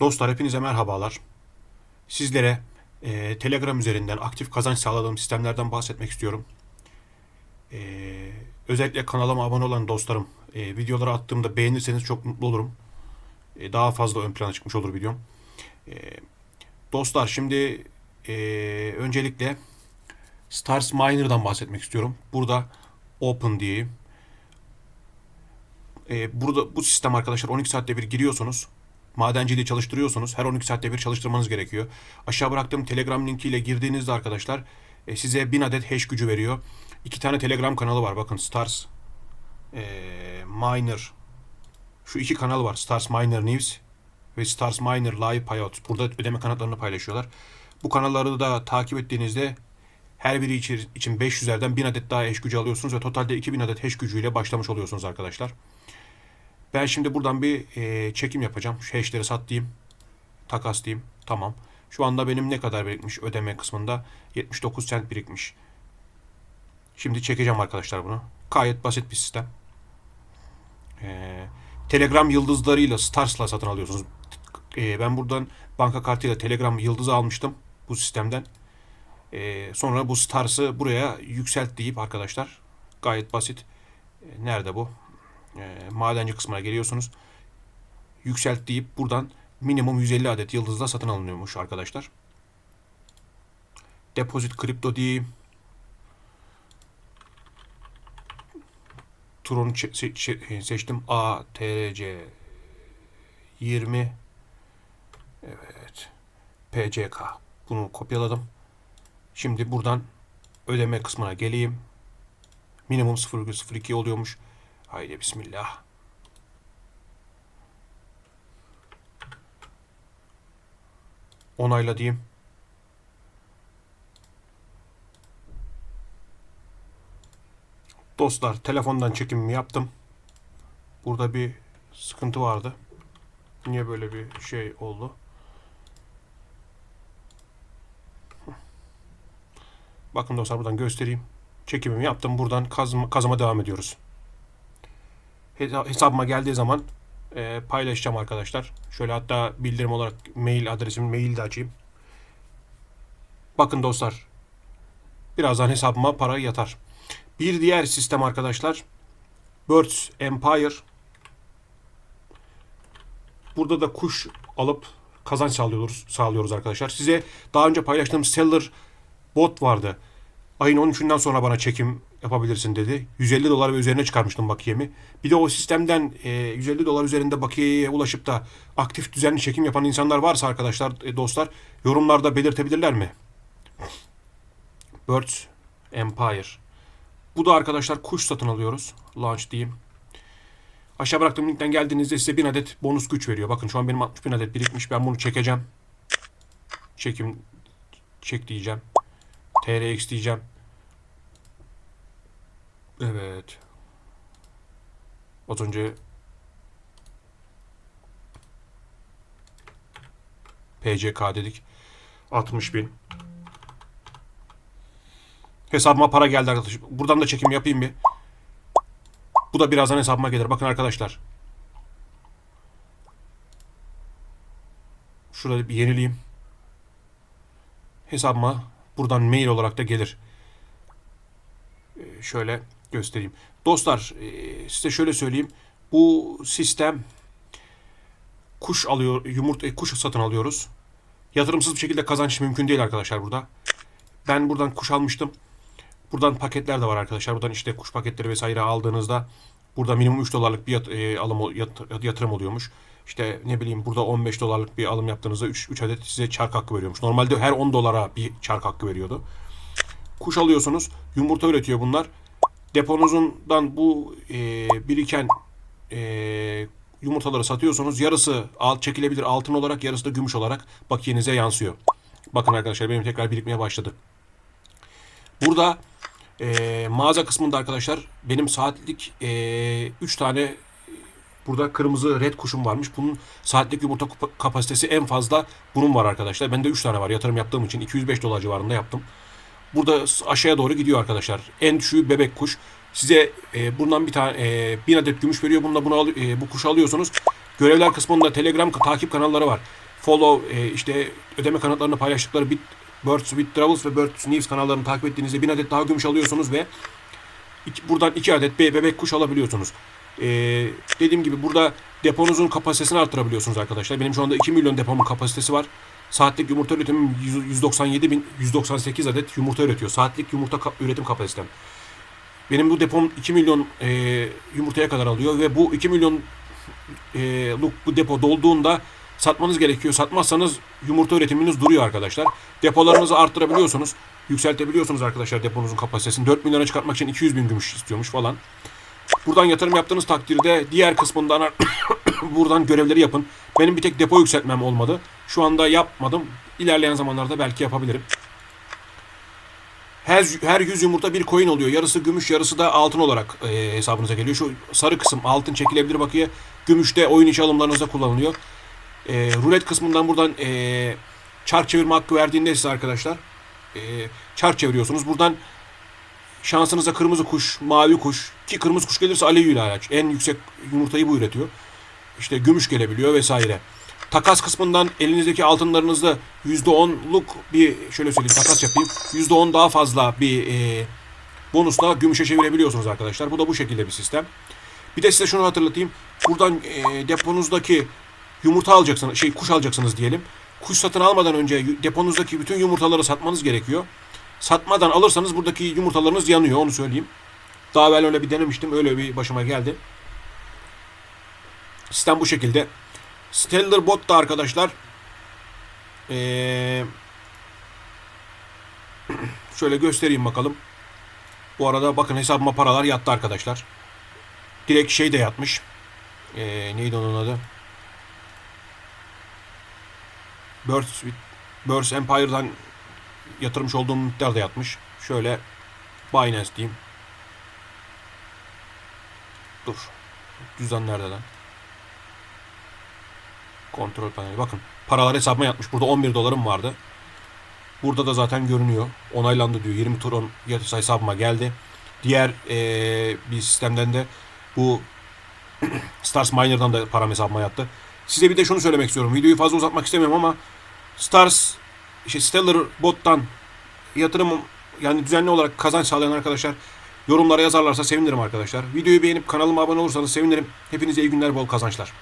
Dostlar hepinize merhabalar. Sizlere e, Telegram üzerinden aktif kazanç sağladığım sistemlerden bahsetmek istiyorum. E, özellikle kanalıma abone olan dostlarım e, videoları attığımda beğenirseniz çok mutlu olurum. E, daha fazla ön plana çıkmış olur videom. E, dostlar şimdi e, öncelikle Stars Miner'dan bahsetmek istiyorum. Burada Open diyeyim. E, burada bu sistem arkadaşlar 12 saatte bir giriyorsunuz. Madenciliği çalıştırıyorsunuz. Her 12 saatte bir çalıştırmanız gerekiyor. Aşağı bıraktığım Telegram linkiyle girdiğinizde arkadaşlar e, size 1000 adet hash gücü veriyor. İki tane Telegram kanalı var. Bakın Stars e, Miner şu iki kanal var. Stars Miner News ve Stars Miner Live Payout. Burada ödeme kanatlarını paylaşıyorlar. Bu kanalları da takip ettiğinizde her biri için, için 500'lerden 1000 adet daha hash gücü alıyorsunuz ve totalde 2000 adet hash gücüyle başlamış oluyorsunuz arkadaşlar. Ben şimdi buradan bir e, çekim yapacağım. Şu hashleri sat diyeyim. Takas diyeyim. Tamam. Şu anda benim ne kadar birikmiş ödeme kısmında? 79 cent birikmiş. Şimdi çekeceğim arkadaşlar bunu. Gayet basit bir sistem. E, Telegram yıldızlarıyla Stars'la satın alıyorsunuz. E, ben buradan banka kartıyla Telegram yıldızı almıştım bu sistemden. E, sonra bu Stars'ı buraya yükselt deyip arkadaşlar gayet basit. E, nerede bu? E, madenci kısmına geliyorsunuz. Yükselt deyip buradan minimum 150 adet yıldızla satın alınıyormuş arkadaşlar. Deposit kripto diyeyim. Se- çe- seçtim. A, T, C 20 Evet. PCK. Bunu kopyaladım. Şimdi buradan ödeme kısmına geleyim. Minimum 0,02 oluyormuş. Haydi bismillah. Onayla diyeyim. Dostlar telefondan çekimimi yaptım. Burada bir sıkıntı vardı. Niye böyle bir şey oldu? Bakın dostlar buradan göstereyim. Çekimimi yaptım. Buradan kazma, kazıma devam ediyoruz hesabıma geldiği zaman e, paylaşacağım arkadaşlar. Şöyle hatta bildirim olarak mail adresimi mail de açayım. Bakın dostlar. Birazdan hesabıma para yatar. Bir diğer sistem arkadaşlar. Birds Empire. Burada da kuş alıp kazanç sağlıyoruz, sağlıyoruz arkadaşlar. Size daha önce paylaştığım Seller bot vardı. Ayın 13'ünden sonra bana çekim yapabilirsin dedi. 150 dolar ve üzerine çıkarmıştım bakiyemi. Bir de o sistemden e, 150 dolar üzerinde bakiyeye ulaşıp da aktif düzenli çekim yapan insanlar varsa arkadaşlar, e, dostlar yorumlarda belirtebilirler mi? Birds Empire. Bu da arkadaşlar kuş satın alıyoruz. Launch diyeyim. Aşağı bıraktığım linkten geldiğinizde size 1000 adet bonus güç veriyor. Bakın şu an benim 60 bin adet birikmiş. Ben bunu çekeceğim. Çekim çek diyeceğim. TRX diyeceğim. Evet. Az önce PCK dedik. 60 bin. Hesabıma para geldi arkadaşlar. Buradan da çekim yapayım bir. Bu da birazdan hesabıma gelir. Bakın arkadaşlar. Şurada bir yenileyim. Hesabıma buradan mail olarak da gelir. Ee, şöyle göstereyim. Dostlar e, size şöyle söyleyeyim. Bu sistem kuş alıyor, yumurta kuş satın alıyoruz. Yatırımsız bir şekilde kazanç mümkün değil arkadaşlar burada. Ben buradan kuş almıştım. Buradan paketler de var arkadaşlar. Buradan işte kuş paketleri vesaire aldığınızda burada minimum 3 dolarlık bir yat, e, alım yat, yatırım oluyormuş. İşte ne bileyim burada 15 dolarlık bir alım yaptığınızda 3, 3 adet size çark hakkı veriyormuş. Normalde her 10 dolara bir çark hakkı veriyordu. Kuş alıyorsunuz. Yumurta üretiyor bunlar. Deponuzundan bu e, biriken e, yumurtaları satıyorsunuz. Yarısı alt çekilebilir altın olarak, yarısı da gümüş olarak bakiyenize yansıyor. Bakın arkadaşlar benim tekrar birikmeye başladı. Burada e, mağaza kısmında arkadaşlar benim saatlik 3 e, tane burada kırmızı red kuşum varmış. Bunun saatlik yumurta kapasitesi en fazla bunun var arkadaşlar. Bende 3 tane var yatırım yaptığım için 205 dolar civarında yaptım. Burada aşağıya doğru gidiyor arkadaşlar. En düşüğü bebek kuş. Size e, bundan bir tane e, bin adet gümüş veriyor. Bununla bunu al, e, bu kuşu alıyorsunuz. Görevler kısmında Telegram takip kanalları var. follow e, işte ödeme kanıtlarını paylaştıkları Bit, Birds with Travels ve Birds News kanallarını takip ettiğinizde 1000 adet daha gümüş alıyorsunuz ve iki- buradan 2 adet be- bebek kuş alabiliyorsunuz. E, dediğim gibi burada deponuzun kapasitesini arttırabiliyorsunuz arkadaşlar. Benim şu anda 2 milyon depomun kapasitesi var. Saatlik yumurta üretimim 100 197 bin 198 adet yumurta üretiyor. Saatlik yumurta ka- üretim kapasitem. Benim bu depom 2 milyon e, yumurtaya kadar alıyor ve bu 2 milyon e, bu depo dolduğunda satmanız gerekiyor. Satmazsanız yumurta üretiminiz duruyor arkadaşlar. Depolarınızı arttırabiliyorsunuz. Yükseltebiliyorsunuz arkadaşlar deponuzun kapasitesini. 4 milyona çıkartmak için 200 bin gümüş istiyormuş falan. Buradan yatırım yaptığınız takdirde diğer kısmından buradan görevleri yapın. Benim bir tek depo yükseltmem olmadı. Şu anda yapmadım. İlerleyen zamanlarda belki yapabilirim. Her, her 100 yumurta bir coin oluyor. Yarısı gümüş, yarısı da altın olarak e, hesabınıza geliyor. Şu sarı kısım altın çekilebilir bakıya. Gümüş de oyun içi alımlarınızda kullanılıyor. E, rulet kısmından buradan e, çark çevirme hakkı verdiğinde size arkadaşlar e, çark çeviriyorsunuz. Buradan şansınıza kırmızı kuş, mavi kuş ki kırmızı kuş gelirse ile araç. En yüksek yumurtayı bu üretiyor. İşte gümüş gelebiliyor vesaire. Takas kısmından elinizdeki altınlarınızda %10'luk bir şöyle söyleyeyim takas yapayım. %10 daha fazla bir e, bonusla gümüşe çevirebiliyorsunuz arkadaşlar. Bu da bu şekilde bir sistem. Bir de size şunu hatırlatayım. Buradan e, deponuzdaki yumurta alacaksınız, şey kuş alacaksınız diyelim. Kuş satın almadan önce deponuzdaki bütün yumurtaları satmanız gerekiyor. Satmadan alırsanız buradaki yumurtalarınız yanıyor onu söyleyeyim. Daha evvel öyle bir denemiştim. Öyle bir başıma geldi. Sistem bu şekilde. Stellar Bot da arkadaşlar ee, şöyle göstereyim bakalım. Bu arada bakın hesabıma paralar yattı arkadaşlar. Direkt şey de yatmış. Ee, neydi onun adı? Birds, Birds Empire'dan yatırmış olduğum miktar da yatmış. Şöyle Binance diyeyim. Dur. Nerede lan? Kontrol paneli. Bakın paralar hesabıma yatmış. Burada 11 dolarım vardı. Burada da zaten görünüyor. Onaylandı diyor. 20 tron yatırsa hesabıma geldi. Diğer eee, bir sistemden de bu Stars Miner'dan da param hesabıma yattı. Size bir de şunu söylemek istiyorum. Videoyu fazla uzatmak istemiyorum ama Stars işte Stellar Bot'tan yatırım yani düzenli olarak kazanç sağlayan arkadaşlar yorumlara yazarlarsa sevinirim arkadaşlar. Videoyu beğenip kanalıma abone olursanız sevinirim. Hepinize iyi günler, bol kazançlar.